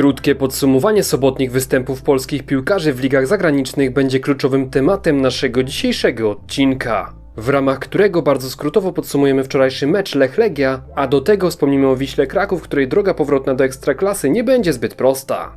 Krótkie podsumowanie sobotnich występów polskich piłkarzy w ligach zagranicznych będzie kluczowym tematem naszego dzisiejszego odcinka, w ramach którego bardzo skrótowo podsumujemy wczorajszy mecz Lech-Legia, a do tego wspomnimy o Wiśle Kraków, której droga powrotna do Ekstraklasy nie będzie zbyt prosta.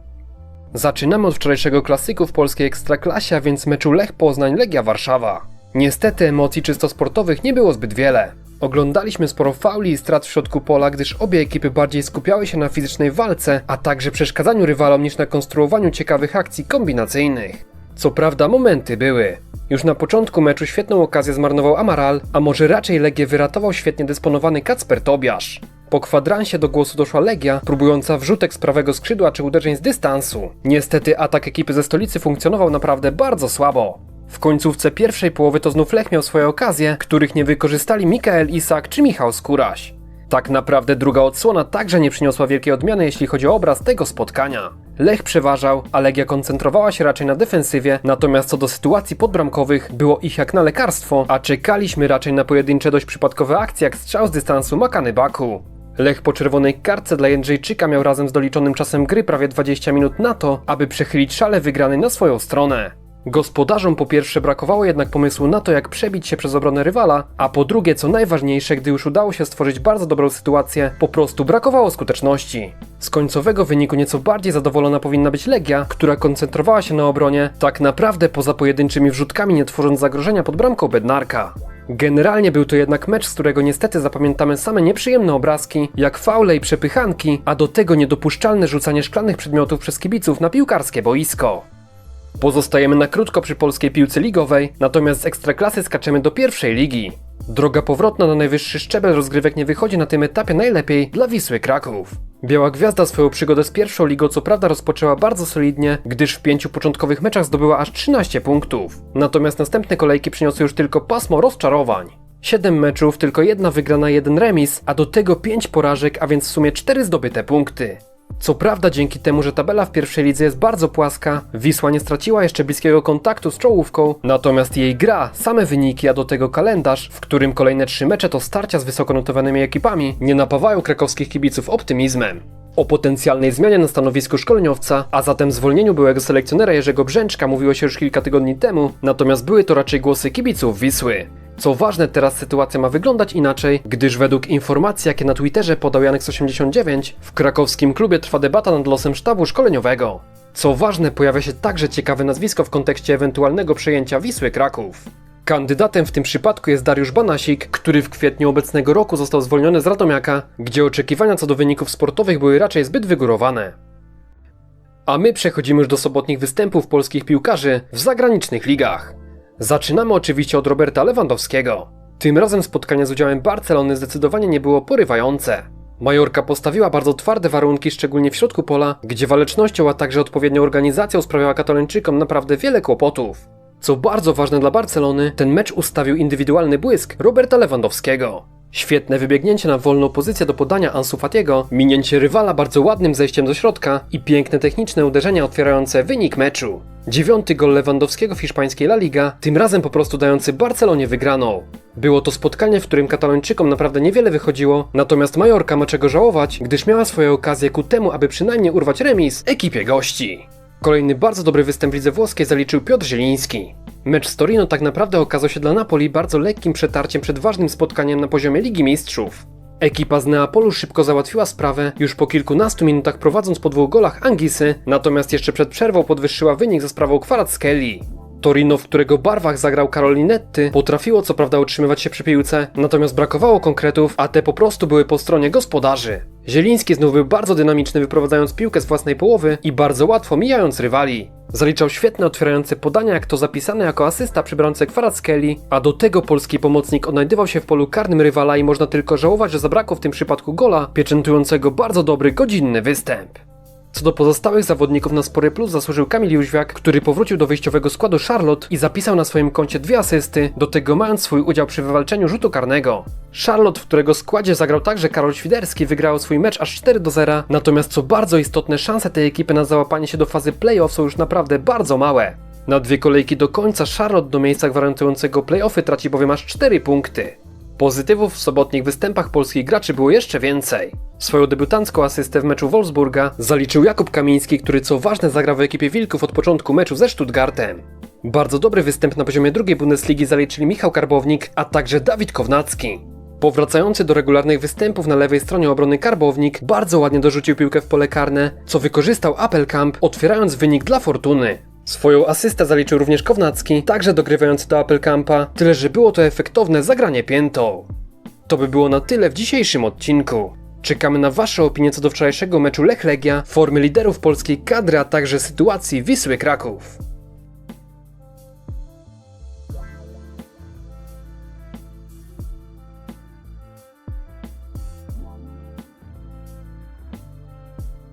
Zaczynamy od wczorajszego klasyku w polskiej Ekstraklasie, a więc meczu Lech Poznań-Legia Warszawa. Niestety emocji czysto sportowych nie było zbyt wiele. Oglądaliśmy sporo fauli i strat w środku pola, gdyż obie ekipy bardziej skupiały się na fizycznej walce, a także przeszkadzaniu rywalom niż na konstruowaniu ciekawych akcji kombinacyjnych. Co prawda momenty były. Już na początku meczu świetną okazję zmarnował Amaral, a może raczej Legię wyratował świetnie dysponowany Kacper Tobiasz. Po kwadransie do głosu doszła Legia, próbująca wrzutek z prawego skrzydła czy uderzeń z dystansu. Niestety atak ekipy ze stolicy funkcjonował naprawdę bardzo słabo. W końcówce pierwszej połowy to znów Lech miał swoje okazje, których nie wykorzystali Mikael Isak czy Michał Skóraś. Tak naprawdę druga odsłona także nie przyniosła wielkiej odmiany, jeśli chodzi o obraz tego spotkania. Lech przeważał, a Legia koncentrowała się raczej na defensywie, natomiast co do sytuacji podbramkowych, było ich jak na lekarstwo, a czekaliśmy raczej na pojedyncze dość przypadkowe akcje jak strzał z dystansu Makany Baku. Lech po czerwonej kartce dla Jędrzejczyka miał razem z doliczonym czasem gry prawie 20 minut na to, aby przechylić szale wygrany na swoją stronę. Gospodarzom po pierwsze brakowało jednak pomysłu na to, jak przebić się przez obronę rywala, a po drugie, co najważniejsze, gdy już udało się stworzyć bardzo dobrą sytuację, po prostu brakowało skuteczności. Z końcowego wyniku nieco bardziej zadowolona powinna być Legia, która koncentrowała się na obronie, tak naprawdę poza pojedynczymi wrzutkami nie tworząc zagrożenia pod bramką Bednarka. Generalnie był to jednak mecz, z którego niestety zapamiętamy same nieprzyjemne obrazki, jak faule i przepychanki, a do tego niedopuszczalne rzucanie szklanych przedmiotów przez kibiców na piłkarskie boisko. Pozostajemy na krótko przy polskiej piłce ligowej, natomiast z ekstraklasy skaczemy do pierwszej ligi. Droga powrotna na najwyższy szczebel rozgrywek nie wychodzi na tym etapie najlepiej dla Wisły Kraków. Biała Gwiazda swoją przygodę z pierwszą ligą co prawda rozpoczęła bardzo solidnie, gdyż w pięciu początkowych meczach zdobyła aż 13 punktów. Natomiast następne kolejki przyniosły już tylko pasmo rozczarowań. 7 meczów, tylko jedna wygrana, jeden remis, a do tego 5 porażek, a więc w sumie 4 zdobyte punkty. Co prawda dzięki temu, że tabela w pierwszej lidze jest bardzo płaska, Wisła nie straciła jeszcze bliskiego kontaktu z czołówką, natomiast jej gra, same wyniki, a do tego kalendarz, w którym kolejne trzy mecze to starcia z wysoko notowanymi ekipami, nie napawają krakowskich kibiców optymizmem. O potencjalnej zmianie na stanowisku szkoleniowca, a zatem zwolnieniu byłego selekcjonera Jerzego Brzęczka mówiło się już kilka tygodni temu, natomiast były to raczej głosy kibiców Wisły. Co ważne, teraz sytuacja ma wyglądać inaczej, gdyż według informacji, jakie na Twitterze podał Janek189, w krakowskim klubie trwa debata nad losem sztabu szkoleniowego. Co ważne, pojawia się także ciekawe nazwisko w kontekście ewentualnego przejęcia Wisły Kraków. Kandydatem w tym przypadku jest Dariusz Banasik, który w kwietniu obecnego roku został zwolniony z Radomiaka, gdzie oczekiwania co do wyników sportowych były raczej zbyt wygórowane. A my przechodzimy już do sobotnich występów polskich piłkarzy w zagranicznych ligach. Zaczynamy oczywiście od Roberta Lewandowskiego. Tym razem spotkanie z udziałem Barcelony zdecydowanie nie było porywające. Majorka postawiła bardzo twarde warunki, szczególnie w środku pola, gdzie walecznością, a także odpowiednią organizacją sprawiała Katalończykom naprawdę wiele kłopotów. Co bardzo ważne dla Barcelony, ten mecz ustawił indywidualny błysk Roberta Lewandowskiego. Świetne wybiegnięcie na wolną pozycję do podania Ansu Fatiego, minięcie rywala bardzo ładnym zejściem do środka i piękne techniczne uderzenia otwierające wynik meczu. Dziewiąty gol Lewandowskiego w hiszpańskiej La Liga, tym razem po prostu dający Barcelonie wygraną. Było to spotkanie, w którym Katalończykom naprawdę niewiele wychodziło, natomiast Majorka ma czego żałować, gdyż miała swoje okazje ku temu, aby przynajmniej urwać remis ekipie gości. Kolejny bardzo dobry występ w lidze włoskiej zaliczył Piotr Zieliński. Mecz z Torino tak naprawdę okazał się dla Napoli bardzo lekkim przetarciem przed ważnym spotkaniem na poziomie Ligi Mistrzów. Ekipa z Neapolu szybko załatwiła sprawę, już po kilkunastu minutach prowadząc po dwóch golach Angisy, natomiast jeszcze przed przerwą podwyższyła wynik za sprawą Kvaratskhelia. Torino, w którego barwach zagrał Carolinetti, potrafiło co prawda utrzymywać się przy piłce, natomiast brakowało konkretów, a te po prostu były po stronie gospodarzy. Zieliński znów był bardzo dynamiczny, wyprowadzając piłkę z własnej połowy i bardzo łatwo mijając rywali. Zaliczał świetne otwierające podania, jak to zapisane jako asysta przy bramce Kvaratskhelia, a do tego polski pomocnik odnajdywał się w polu karnym rywala i można tylko żałować, że zabrakło w tym przypadku gola, pieczętującego bardzo dobry, godzinny występ. Co do pozostałych zawodników na spory plus zasłużył Kamil Jóźwiak, który powrócił do wyjściowego składu Charlotte i zapisał na swoim koncie dwie asysty, do tego mając swój udział przy wywalczeniu rzutu karnego. Charlotte, w którego składzie zagrał także Karol Świderski, wygrało swój mecz aż 4 do 0, natomiast co bardzo istotne, szanse tej ekipy na załapanie się do fazy playoff są już naprawdę bardzo małe. Na dwie kolejki do końca Charlotte do miejsca gwarantującego playoffy traci bowiem aż 4 punkty. Pozytywów w sobotnich występach polskich graczy było jeszcze więcej. Swoją debiutancką asystę w meczu Wolfsburga zaliczył Jakub Kamiński, który co ważne zagrał w ekipie Wilków od początku meczu ze Stuttgartem. Bardzo dobry występ na poziomie drugiej Bundesligi zaliczyli Michał Karbownik, a także Dawid Kownacki. Powracający do regularnych występów na lewej stronie obrony Karbownik bardzo ładnie dorzucił piłkę w pole karne, co wykorzystał Appelkamp, otwierając wynik dla Fortuny. Swoją asystę zaliczył również Kownacki, także dogrywający do Appelkampa, tyle że było to efektowne zagranie piętą. To by było na tyle w dzisiejszym odcinku. Czekamy na Wasze opinie co do wczorajszego meczu Lech Legia, formy liderów polskiej kadry, a także sytuacji Wisły Kraków.